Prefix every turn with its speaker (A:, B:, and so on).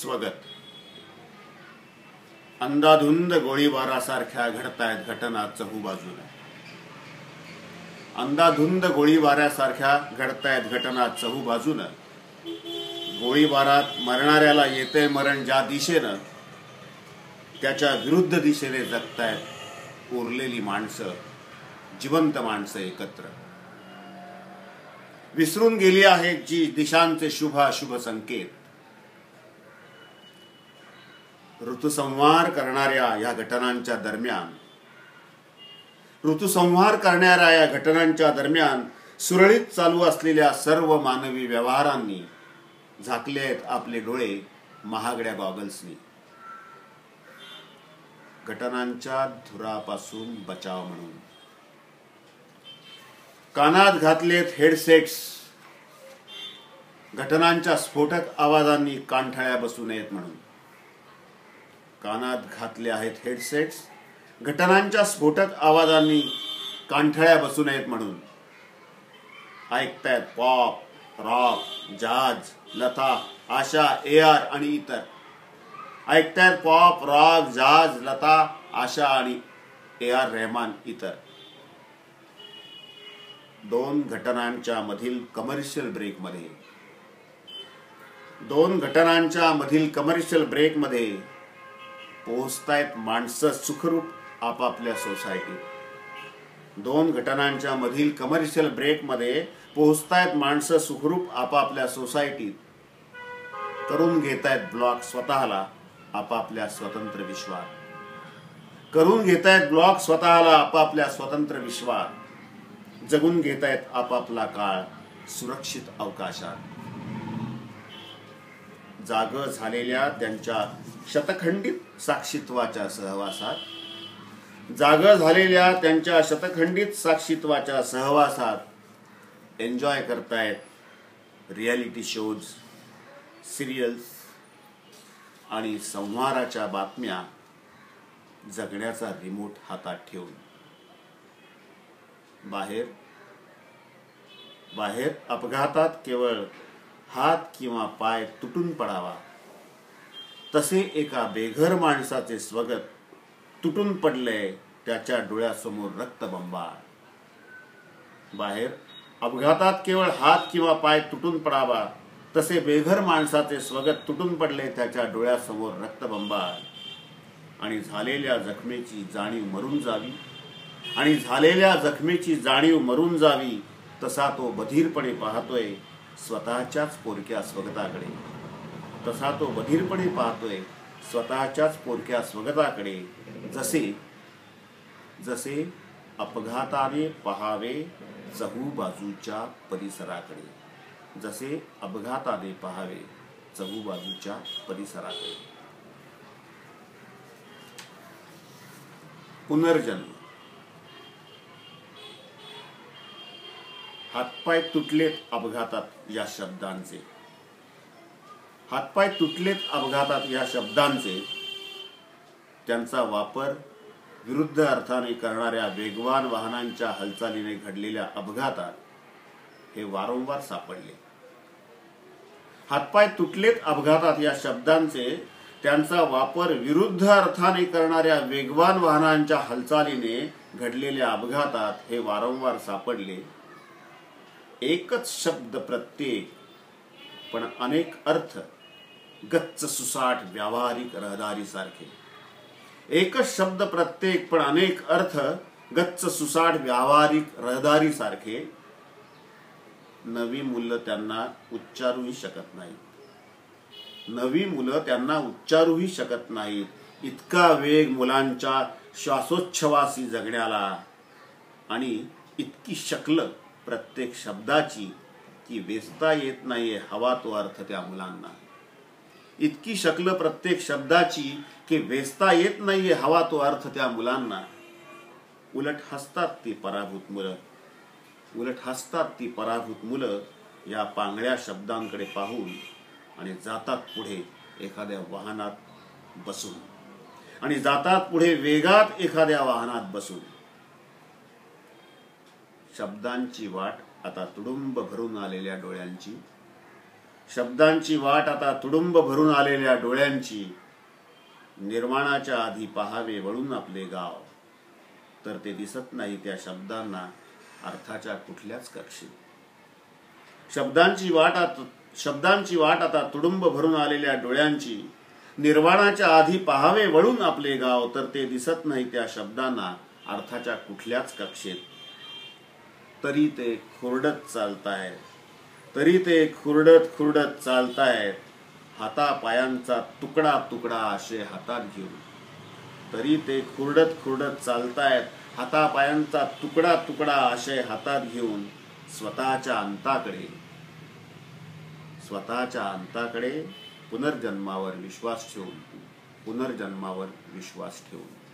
A: स्वगत। अंदाधुंद गोळीबारासारख्या घडतायत घटना चहूबाजूला. अंदाधुंद गोळीबारासारख्या घडतायत घटना चहूबाजून गोळीबारात मरणाऱ्याला येते मरण ज्या दिशेनं त्याच्या विरुद्ध दिशेने जगतायत उरलेली माणसं जिवंत माणसं एकत्र. विसरून गेली आहेत जी दिशांचे शुभ अशुभ संकेत. ऋतुसंहार करणाऱ्या या घटनांच्या दरम्यान ऋतुसंहार करणाऱ्या या घटनांच्या दरम्यान सुरळीत चालू असलेल्या सर्व मानवी व्यवहारांनी झाकले आहेत आपले डोळे महागड्या गॉगल्सनी घटनांच्या धुरापासून बचाव म्हणून. कानात घातलेत हेडसेट्स घटनांच्या स्फोटक आवाजांनी कानठळ्या बसू नयेत म्हणून. कानात घातले आहेत हेडसेट्स घटनांच्या स्फोटक आवाजांनी कांठळ्या बसू नयेत म्हणून. ऐकतायत पॉप रॉक जाज लता आशा ए आर आणि इतर. ऐकतायत पॉप रॉक जाज लता आशा आणि ए आर रेहमान इतर. दोन घटनांच्या मधील कमर्शियल ब्रेकमध्ये दोन घटनांच्या मधील कमर्शियल ब्रेकमध्ये पोहोचतायत माणसं सुखरूप आपापल्या सोसायटीत दोन घटनांच्या मधील कमर्शियल ब्रेकमध्ये पोहोचतायत माणसं सुखरूप आपापल्या सोसायटीत करून घेतायत ब्लॉक स्वतःला आपापल्या स्वतंत्र विश्वात. करून घेतायत ब्लॉक स्वतःला आपापल्या स्वतंत्र विश्वात. जगून घेतायत आपापला काळ सुरक्षित अवकाशात. जाग झालेल्या त्यांच्या शतखंडित साक्षीत्वाच्या सहवासात जाग झालेल्या त्यांच्या शतखंडित साक्षीत्वाच्या सहवासात एन्जॉय करतायत रियालिटी शोज सिरियल्स आणि संहाराच्या बातम्या जगण्याचा रिमोट हातात ठेवून. बाहेर बाहेर अपघातात केवळ हात किंवा पाय तुटून पडावा. तसे एका बेघर माणसाचे स्वगत तुटून पडले त्याच्या डोळ्यासमोर रक्तबंबाळ बाहेर अपघातात केवळ हात किंवा पाय तुटून पडावा तसे बेघर माणसाचे स्वगत तुटून पडले त्याच्या डोळ्यासमोर रक्तबंबाळ आणि झालेल्या जखमेची जाणीव मरून जावी. आणि झालेल्या जखमेची जाणीव मरून जावी तसा तो बधीरपणे पाहतोय स्वतःच्याच पोरक्या स्वगताकडे. तसा तो बधीरपणे पाहतोय स्वतःच्याच पोरक्या स्वगताकडे. जसे जसे अपघाताने पहावे चहू बाजूच्या परिसराकडे. जसे अपघाताने पहावे चहू बाजूच्या परिसराकडे. पुनर्जन्म. हातपाय तुटलेत अपघातात या शब्दांचे. हातपाय तुटलेत अपघातात या शब्दांचे त्यांचा वापर विरुद्ध अर्थाने करणाऱ्या वेगवान वाहनांच्या हालचालीने घडलेल्या अपघातात हे वारंवार सापडले. हातपाय तुटलेत अपघातात या शब्दांचे त्यांचा वापर विरुद्ध अर्थाने करणाऱ्या वेगवान वाहनांच्या हालचालीने घडलेल्या अपघातात हे वारंवार सापडले. एकच शब्द प्रत्येक पण अनेक अर्थ गच्च सुसाट व्यावहारिक रहदारी सारखे एकच शब्द प्रत्येक पण अनेक अर्थ गच्च सुसाट व्यावहारिक रहदारी सारखे नवी मुलं त्यांना उच्चारूही शकत नाहीत. नवी मुलं त्यांना उच्चारूही शकत नाहीत. इतका वेग मुलांच्या श्वासोच्छवासी जगण्याला आणि इतकी शकलं प्रत्येक शब्दाची की वेचता येत नाहीये हवा तो अर्थ त्या मुलांना. इतकी शकल प्रत्येक शब्दाची की वेचता येत नाहीये हवा तो अर्थ त्या मुलांना. उलट हसतात ती पराभूत मुलं. उलट हसतात ती पराभूत मुलं या पांगळ्या शब्दांकडे पाहून आणि जातात पुढे एखाद्या वाहनात बसून. आणि जातात पुढे वेगात एखाद्या वाहनात बसून. शब्दांची वाट आता तुडुंब भरून आलेल्या डोळ्यांची. शब्दांची वाट आता तुडुंब भरून आलेल्या डोळ्यांची. निर्माणाच्या आधी पहावे वळून आपले गाव. तर ते दिसत नाही त्या शब्दांना अर्थाच्या कुठल्याच कक्षेत शब्दांची वाट आता शब्दांची वाट आता तुडुंब भरून आलेल्या डोळ्यांची. निर्वाणाच्या आधी पहावे वळून आपले गाव. तर ते दिसत नाही त्या शब्दांना अर्थाच्या कुठल्याच कक्षेत. तरी ते खुरडत चालतायत. तरी ते खुरडत खुरडत चालतायत. हातापायांचा तुकडा तुकडा असे हातात घेऊन. तरी ते खुरडत खुरडत चालतायत. हातापायांचा तुकडा तुकडा आशय हातात घेऊन स्वतःच्या अंताकडे. स्वतःच्या अंताकडे पुनर्जन्मावर विश्वास ठेवून पुनर्जन्मावर विश्वास ठेवून.